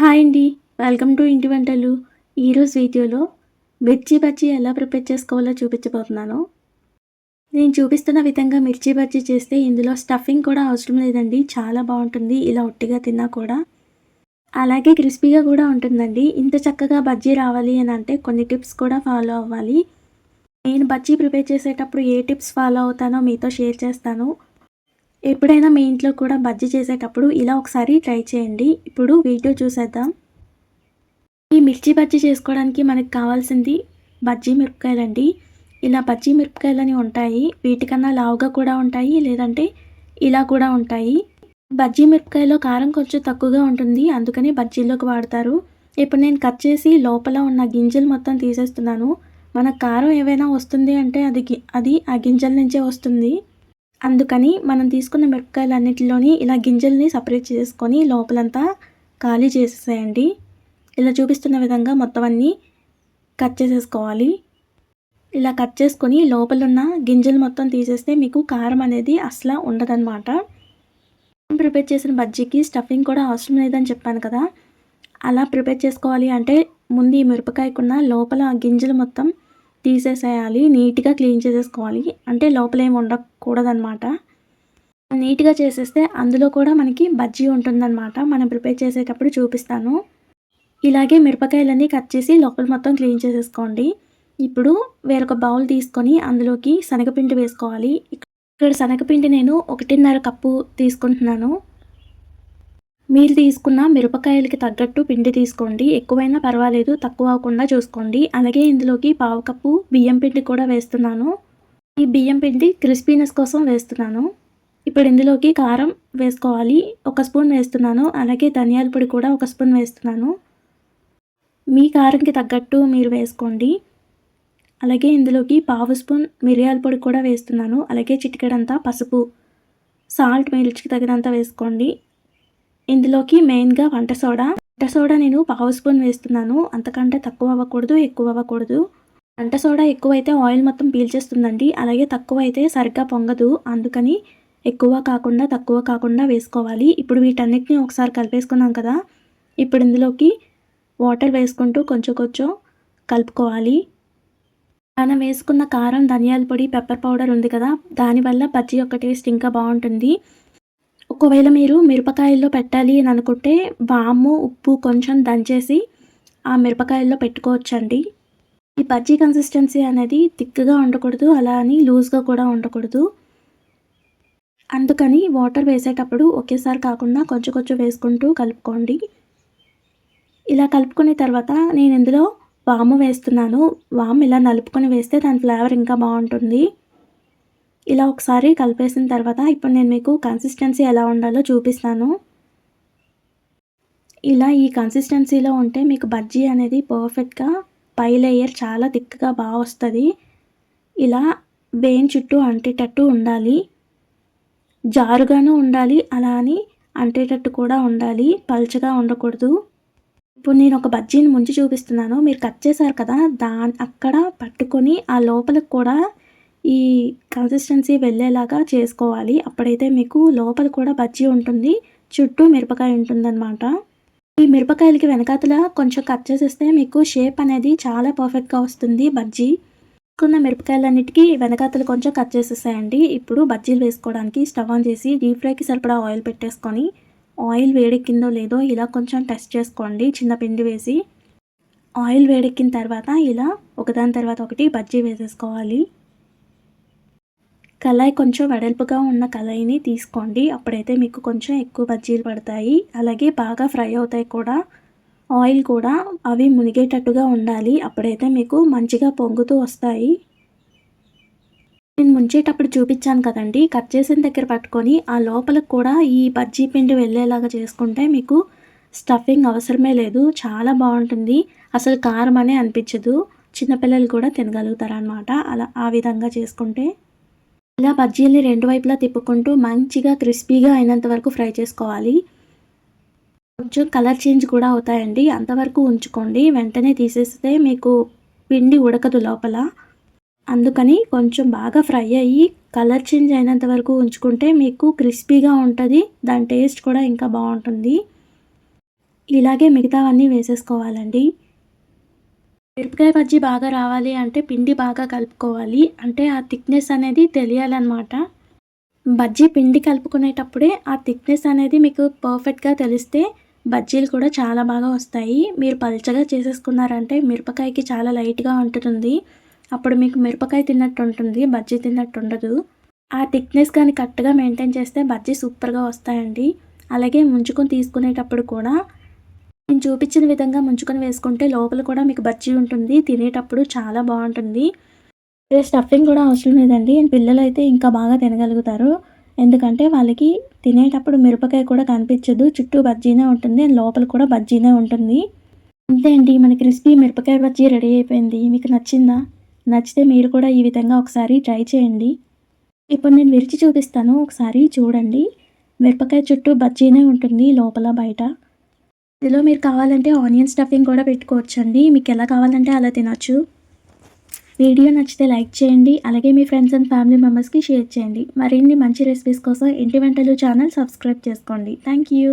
Hi అండి. Welcome to ఇంటి వంటలు. ఈరోజు వీడియోలో మిర్చి బజ్జీ ఎలా ప్రిపేర్ చేసుకోవాలో చూపించబోతున్నాను. నేను చూపిస్తున్న విధంగా మిర్చి బజ్జీ చేస్తే ఇందులో స్టఫింగ్ కూడా అవసరం లేదండి. చాలా బాగుంటుంది. ఇలా ఒట్టిగా తిన్నా కూడా. అలాగే క్రిస్పీగా కూడా ఉంటుందండి. ఇంత చక్కగా బజ్జీ రావాలి అని అంటే కొన్ని టిప్స్ కూడా ఫాలో అవ్వాలి. నేను బజ్జీ ప్రిపేర్ చేసేటప్పుడు ఏ టిప్స్ ఫాలో అవుతానో మీతో షేర్ చేస్తాను. ఎప్పుడైనా మీ ఇంట్లో కూడా బజ్జీ చేసేటప్పుడు ఇలా ఒకసారి ట్రై చేయండి. ఇప్పుడు వీడియో చూసేద్దాం. ఈ మిర్చి బజ్జీ చేసుకోవడానికి మనకు కావాల్సింది బజ్జీ మిరపకాయలండి. ఇలా బజ్జీ మిరపకాయలని ఉంటాయి. వీటికన్నా లావుగా కూడా ఉంటాయి లేదంటే ఇలా కూడా ఉంటాయి. బజ్జీ మిరపకాయలో కారం కొంచెం తక్కువగా ఉంటుంది. అందుకని బజ్జీలోకి వాడతారు. ఇప్పుడు నేను కట్ చేసి లోపల ఉన్న గింజలు మొత్తం తీసేస్తున్నాను. మన కారం ఏవైనా వస్తుంది అంటే అది అది ఆ గింజల నుంచే వస్తుంది. అందుకని మనం తీసుకున్న మిరపకాయలన్నిటిలోని ఇలా గింజల్ని సపరేట్ చేసుకొని లోపలంతా ఖాళీ చేసేసేయండి. ఇలా చూపిస్తున్న విధంగా మొత్తం అన్నీ కట్ చేసేసుకోవాలి. ఇలా కట్ చేసుకొని లోపలున్న గింజలు మొత్తం తీసేస్తే మీకు కారం అనేది అసలు ఉండదన్నమాట. ప్రిపేర్ చేసిన బజ్జీకి స్టఫింగ్ కూడా అవసరం లేదని చెప్పాను కదా. అలా ప్రిపేర్ చేసుకోవాలి అంటే ముందు ఈ మిరపకాయకున్న లోపల గింజలు మొత్తం తీసేసేయాలి. నీట్గా క్లీన్ చేసేసుకోవాలి. అంటే లోపల ఏమి కూడదనమాట నీట్గా చేసేస్తే అందులో కూడా మనకి బజ్జీ ఉంటుందన్నమాట. మనం ప్రిపేర్ చేసేటప్పుడు చూపిస్తాను. ఇలాగే మిరపకాయలన్నీ కట్ చేసి లోపల మొత్తం క్లీన్ చేసేసుకోండి. ఇప్పుడు వేరొక బౌల్ తీసుకొని అందులోకి శనగపిండి వేసుకోవాలి. ఇక్కడ శనగపిండి నేను ఒకటిన్నర కప్పు తీసుకుంటున్నాను. మీరు తీసుకున్న మిరపకాయలకి తగ్గట్టు పిండి తీసుకోండి. ఎక్కువైనా పర్వాలేదు తక్కువ అవ్వకుండా చూసుకోండి. అలాగే ఇందులోకి పావు కప్పు బియ్యం పిండి కూడా వేస్తున్నాను. ఈ బియ్యం పిండి క్రిస్పీనెస్ కోసం వేస్తున్నాను. ఇప్పుడు ఇందులోకి కారం వేసుకోవాలి. ఒక స్పూన్ వేస్తున్నాను. అలాగే ధనియాల పొడి కూడా ఒక స్పూన్ వేస్తున్నాను. మీ కారంకి తగ్గట్టు మీరు వేసుకోండి. అలాగే ఇందులోకి పావు స్పూన్ మిరియాల పొడి కూడా వేస్తున్నాను. అలాగే చిటికెడంతా పసుపు సాల్ట్ మీ రుచికి తగినంత వేసుకోండి. ఇందులోకి మెయిన్గా వంట సోడా. వంట సోడా నేను పావు స్పూన్ వేస్తున్నాను. అంతకంటే తక్కువ అవ్వకూడదు ఎక్కువ అవ్వకూడదు. వంట సోడా ఎక్కువైతే ఆయిల్ మొత్తం పీల్చేస్తుందండి. అలాగే తక్కువ అయితే సరిగ్గా పొంగదు. అందుకని ఎక్కువ కాకుండా తక్కువ కాకుండా వేసుకోవాలి. ఇప్పుడు వీటన్నిటిని ఒకసారి కలిపేసుకున్నాం కదా. ఇప్పుడు ఇందులోకి వాటర్ వేసుకుంటూ కొంచెం కొంచెం కలుపుకోవాలి. మనం వేసుకున్న కారం ధనియాల పొడి పెప్పర్ పౌడర్ ఉంది కదా. దానివల్ల బజ్జీ యొక్క టేస్ట్ ఇంకా బాగుంటుంది. ఒకవేళ మీరు మిరపకాయల్లో పెట్టాలి అని అనుకుంటే వాము ఉప్పు కొంచెం దంచేసి ఆ మిరపకాయల్లో పెట్టుకోవచ్చండి. ఈ బజ్జీ కన్సిస్టెన్సీ అనేది థిక్గా ఉండకూడదు అలా అని లూజ్గా కూడా ఉండకూడదు. అందుకని వాటర్ వేసేటప్పుడు ఒకేసారి కాకుండా కొంచెం కొంచెం వేసుకుంటూ కలుపుకోండి. ఇలా కలుపుకునే తర్వాత నేను ఇందులో వాము వేస్తున్నాను. వాము ఇలా నలుపుకొని వేస్తే దాని ఫ్లేవర్ ఇంకా బాగుంటుంది. ఇలా ఒకసారి కలిపేసిన తర్వాత ఇప్పుడు నేను మీకు కన్సిస్టెన్సీ ఎలా ఉండాలో చూపిస్తాను. ఇలా ఈ కన్సిస్టెన్సీలో ఉంటే మీకు బజ్జీ అనేది పర్ఫెక్ట్గా పై లేయర్ చాలా థిక్గా బాగా వస్తుంది. ఇలా వేన్ చుట్టూ అంటేటట్టు ఉండాలి. జారుగాను ఉండాలి. అలా అని అంటేటట్టు కూడా ఉండాలి. పల్చగా ఉండకూడదు. ఇప్పుడు నేను ఒక బజ్జీని ముంచి చూపిస్తున్నాను. మీరు కట్ చేశారు కదా? దా అక్కడ పట్టుకొని ఆ లోపలికి కూడా ఈ కన్సిస్టెన్సీ వెళ్ళేలాగా చేసుకోవాలి. అప్పుడైతే మీకు లోపల కూడా బజ్జీ ఉంటుంది. చుట్టూ మిరపకాయ ఉంటుందన్నమాట. ఈ మిరపకాయలకి వెనకాతల కొంచెం కట్ చేసేస్తే మీకు షేప్ అనేది చాలా పర్ఫెక్ట్గా వస్తుంది బజ్జీ. వేసుకున్న మిరపకాయలన్నిటికీ వెనకాతలు కొంచెం కట్ చేసేసాయండి. ఇప్పుడు బజ్జీలు వేసుకోవడానికి స్టవ్ ఆన్ చేసి డీప్ ఫ్రైకి సరిపడా ఆయిల్ పెట్టేసుకొని ఆయిల్ వేడెక్కిందో లేదో ఇలా కొంచెం టెస్ట్ చేసుకోండి చిన్న పిండి వేసి. ఆయిల్ వేడెక్కిన తర్వాత ఇలా ఒకదాని తర్వాత ఒకటి బజ్జీ వేసేసుకోవాలి. కళాయి కొంచెం వెడల్పుగా ఉన్న కళాయిని తీసుకోండి. అప్పుడైతే మీకు కొంచెం ఎక్కువ బజ్జీలు పడతాయి. అలాగే బాగా ఫ్రై అవుతాయి కూడా. ఆయిల్ కూడా అవి మునిగేటట్టుగా ఉండాలి. అప్పుడైతే మీకు మంచిగా పొంగుతూ వస్తాయి. నేను ముంచేటప్పుడు చూపించాను కదండి. కట్ చేసిన దగ్గర పట్టుకొని ఆ లోపలికి కూడా ఈ బజ్జీ పిండి వెళ్ళేలాగా చేసుకుంటే మీకు స్టఫింగ్ అవసరమే లేదు. చాలా బాగుంటుంది. అసలు కారం అనే అనిపించదు. చిన్నపిల్లలు కూడా తినగలుగుతారు అనమాట అలా ఆ విధంగా చేసుకుంటే. ఇలా బజ్జీల్ని రెండు వైపులా తిప్పుకుంటూ మంచిగా క్రిస్పీగా అయినంత వరకు ఫ్రై చేసుకోవాలి. కొంచెం కలర్ చేంజ్ కూడా అవుతాయండి. అంతవరకు ఉంచుకోండి. వెంటనే తీసేస్తే మీకు పిండి ఉడకదు లోపల. అందుకని కొంచెం బాగా ఫ్రై అయ్యి కలర్ చేంజ్ అయినంత వరకు ఉంచుకుంటే మీకు క్రిస్పీగా ఉంటుంది. దాని టేస్ట్ కూడా ఇంకా బాగుంటుంది. ఇలాగే మిగతావన్నీ వేసేసుకోవాలండి. మిరపకాయ బజ్జీ బాగా రావాలి అంటే పిండి బాగా కలుపుకోవాలి. అంటే ఆ థిక్నెస్ అనేది తెలియాలన్నమాట. బజ్జీ పిండి కలుపుకునేటప్పుడే ఆ థిక్నెస్ అనేది మీకు పర్ఫెక్ట్గా తెలిస్తే బజ్జీలు కూడా చాలా బాగా వస్తాయి. మీరు పల్చగా చేసేసుకున్నారంటే మిరపకాయకి చాలా లైట్గా ఉంటుంది అప్పుడు మీకు మిరపకాయ తిన్నట్టు ఉంటుంది బజ్జీ తిన్నట్టు ఉండదు. ఆ థిక్నెస్ కానీ కరెక్ట్గా మెయింటైన్ చేస్తే బజ్జీ సూపర్గా వస్తాయండి. అలాగే ముంచుకొని తీసుకునేటప్పుడు కూడా నేను చూపించిన విధంగా ముంచుకొని వేసుకుంటే లోపల కూడా మీకు బజ్జీ ఉంటుంది. తినేటప్పుడు చాలా బాగుంటుంది. స్టఫింగ్ కూడా అవసరం లేదండి. పిల్లలు అయితే ఇంకా బాగా తినగలుగుతారు. ఎందుకంటే వాళ్ళకి తినేటప్పుడు మిరపకాయ కూడా కనిపించదు. చుట్టూ బజ్జీనే ఉంటుంది. అండ్ లోపల కూడా బజ్జీనే ఉంటుంది. అంతే అండి. మన క్రిస్పీ మిరపకాయ బజ్జీ రెడీ అయిపోయింది. మీకు నచ్చిందా? నచ్చితే మీరు కూడా ఈ విధంగా ఒకసారి ట్రై చేయండి. ఇప్పుడు నేను విరిచి చూపిస్తాను. ఒకసారి చూడండి. మిరపకాయ చుట్టూ బజ్జీనే ఉంటుంది లోపల బయట. ఇందులో మీరు కావాలంటే ఆనియన్ స్టఫింగ్ కూడా పెట్టుకోవచ్చండి. మీకు ఎలా కావాలంటే అలా తినొచ్చు. వీడియో నచ్చితే లైక్ చేయండి. అలాగే మీ ఫ్రెండ్స్ అండ్ ఫ్యామిలీ మెంబర్స్కి షేర్ చేయండి. మరిన్ని మంచి రెసిపీస్ కోసం ఇంటి వంటలు ఛానల్ సబ్స్క్రైబ్ చేసుకోండి. Thank you